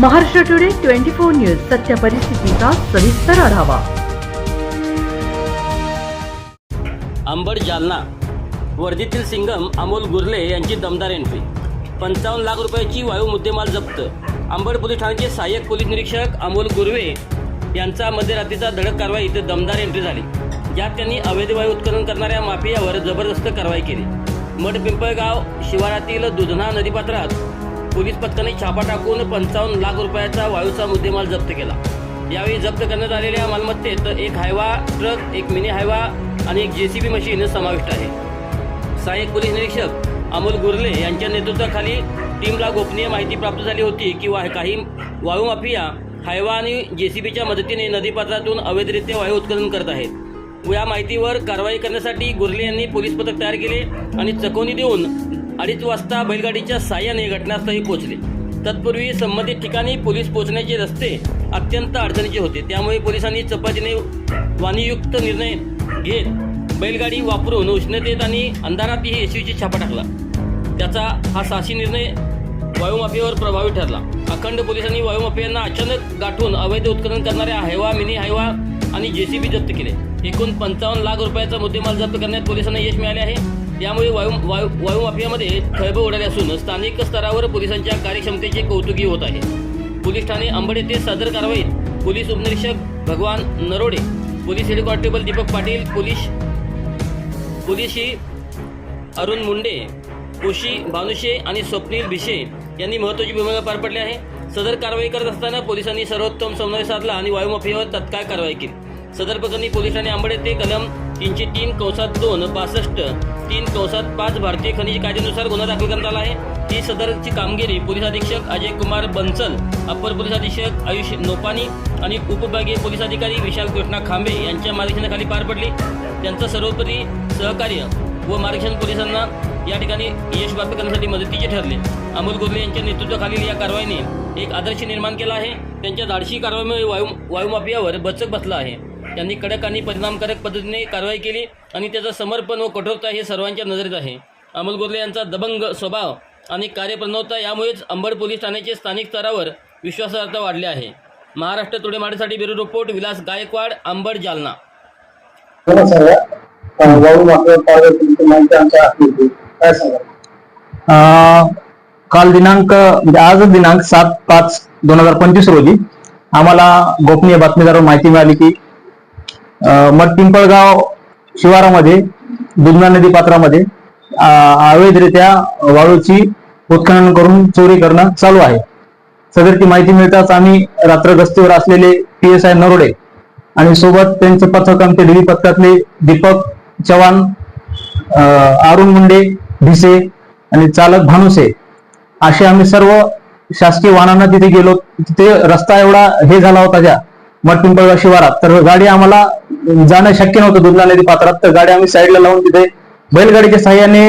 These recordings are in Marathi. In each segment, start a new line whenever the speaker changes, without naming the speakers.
Maharashtra today twenty four news सत्य परिस्थितीचा सविस्तर आढावा.
अंबड जालना. वर्धेतील सिंगम अमोल गुर्ले यांची दमदार एंट्री पंचावन्न लाख रुपयाची वायू मुद्देमाल जप्त. अंबड पोलीस ठाण्याचे सहाय्यक पोलीस निरीक्षक अमोल गुर्वे यांचा मध्यरात्रीचा धडक कारवाई इथे दमदार एंट्री झाली. ज्यात त्यांनी अवैध वायू उत्खनन करणाऱ्या माफियावर जबरदस्त कारवाई केली. मठ पिंपळगाव शिवारातील दुधना नदीपात्रात पोलीस पथकाने छापा टाकून पंचावन्न लाख रुपयाचा वायूचा मुद्देमाल जप्त केला. यावेळी जप्त करण्यात आलेल्या मालमत्तेत एक हायवा ट्रक एक मिनी हायवा आणि एक जेसीबी मशीन समाविष्ट आहे. सहाय्यक पोलीस निरीक्षक अमोल गुर्ले यांच्या नेतृत्वाखाली टीमला गोपनीय माहिती प्राप्त झाली होती की वा काही वायू माफिया हायवा आणि जेसीबीच्या मदतीने नदीपात्रातून अवैधरित्या वायू उत्खनन करत आहेत. या माहितीवर कारवाई करण्यासाठी गुर्ले यांनी पोलीस पथक तयार केले आणि चकवणी देऊन अडीच वाजता बैलगाडीच्या साह्याने घटनास्थळी पोहोचले. तत्पूर्वी संबंधित ठिकाणी पोलीस पोहोचण्याचे रस्ते अत्यंत अडचणीचे होते. त्यामुळे पोलिसांनी चपातीने वाणीयुक्त निर्णय घेत बैलगाडी वापरून उष्णतेत आणि अंधारातही एसयूची छापा टाकला. त्याचा हा साहसी निर्णय वायुमाफियावर प्रभावी ठरला. अखंड पोलिसांनी वायुमाफियांना अचानक गाठून अवैध उत्खनन करणाऱ्या हायवा मिनी हायवा आणि जेसीबी जप्त केले. एकूण पंचावन्न लाख रुपयाचा मुद्देमाल जप्त करण्यात पोलिसांना यश मिळाले आहे. यामुळे वायू वायू वायुमाफियामध्ये खळबळ उडाली असून स्थानिक स्तरावर पोलिसांच्या कार्यक्षमतेचे कौतुकी होत आहे. पोलीस ठाणे अंबड येथे सदर कारवाईत पोलीस उपनिरीक्षक Bhagwan Narode police head constable Deepak Patil police policy Arun Munde कोशी भानुशे आणि स्वप्नील भिशे यांनी महत्वाची भूमिका पार पडली आहे. सदर कारवाई करत असताना पोलिसांनी सर्वोत्तम समन्वय साधला आणि वायुमाफियावर तत्काळ कारवाई केली. सदर प्रकरणी पोलिसांनी ठाणे आंबड येथे कलम तीनशे तीन कौसात दोन पासष्ट तीन कौसात पाच भारतीय खनिज कायद्यानुसार गुन्हा दाखल करण्यात आला आहे. ही सदरची कामगिरी पोलीस अधीक्षक अजय कुमार बन्सल अप्पर पोलीस अधीक्षक आयुष नोपानी आणि उपविभागीय पोलीस अधिकारी विशाल कृष्णा खांबे यांच्या मार्गदर्शनाखाली पार पडली. त्यांचं सर्वोपरी सहकार्य व मार्गदर्शन पोलिसांना या ठिकाणी यश प्राप्त करण्यासाठी मदतीचे ठरले. अमोल गोगले यांच्या नेतृत्वाखालील या कारवाईने एक आदर्श निर्माण केला आहे. त्यांच्या धाडशी कारवाईमुळे वायू वायुमाफियावर बचक बसला आहे. त्यांनी कडक आणि परिणामकारक पद्धतीने कारवाई केली आणि त्याचं समर्पण व कठोरता हे सर्वांच्या नजरेत आहे. अमोल गोरले यांचा दबंग स्वभाव आणि कार्यप्रणवता यामुळेच अंबड पोलीस ठाण्याचे स्थानिक स्तरावर विश्वासार्हता वाढले आहे. महाराष्ट्र टुडे माडेसाठी ब्युरो रिपोर्ट विलास गायकवाड अंबड जालना.
काय
काल दिनांक म्हणजे आज दिनांक सात पाच दोन हजार पंचवीस रोजी आम्हाला गोपनीय बातमीदारावर माहिती मिळाली की मग मठ पिंपळगाव शिवारामध्ये दुधना नदी पात्रामध्ये अवैधरित्या वाळूची उत्खनन करून चोरी करणं चालू आहे. सदरची माहिती मिळताच आम्ही रात्र गस्तीवर असलेले पी एस आय नरोडे आणि सोबत त्यांचं पथक आमचे दिल्ली पथकातले दीपक चव्हाण अरुण मुंडे भिसे आणि चालक भानुसे असे आम्ही सर्व शासकीय वाहनांना तिथे गेलो तिथे रस्ता एवढा हे झाला होता ज्या मठपिंपळगाव शिवारात तर गाडी आम्हाला जाणं शक्य नव्हतं दुधना नदी पात्रात. तर गाडी आम्ही साईडला लावून तिथे बैलगाडीच्या साह्याने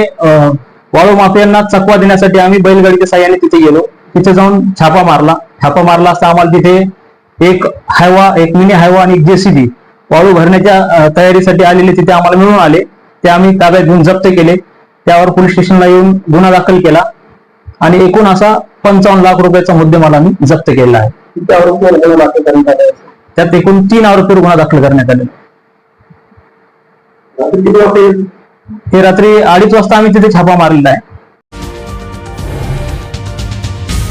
वाळू माफियांना चकवा देण्यासाठी आम्ही बैलगाडीच्या साह्याने तिथे गेलो. तिथे जाऊन छापा मारला. छापा मारला असता आम्हाला तिथे एक हायवा एक मिनी हायवा आणि एक जेसीबी वाळू भरण्याच्या तयारीसाठी आलेले तिथे आम्हाला मिळून आले. ते आम्ही ताब्यात घेऊन जप्त केले. त्यावर पोलीस स्टेशनला येऊन गुन्हा दाखल केला. आणि एकूण असा पंचावन्न लाख रुपयाचा मुद्देमाल आम्ही जप्त केलेला आहे
किती आरोपीवर गुन्हा दाखल करण्यात आला आहे?
त्यात एकूण तीन आरोपीवर गुन्हा दाखल करण्यात आले
रात्री किती वाजता येईल?
हे रात्री अडीच वाजता आम्ही तिथे छापा मारलेला आहे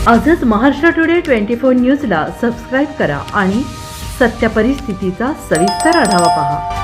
आजच महाराष्ट्र टुडे ट्वेंटी फोर न्यूजला सबस्क्राईब करा आणि सत्य परिस्थितीचा सविस्तर आढावा पहा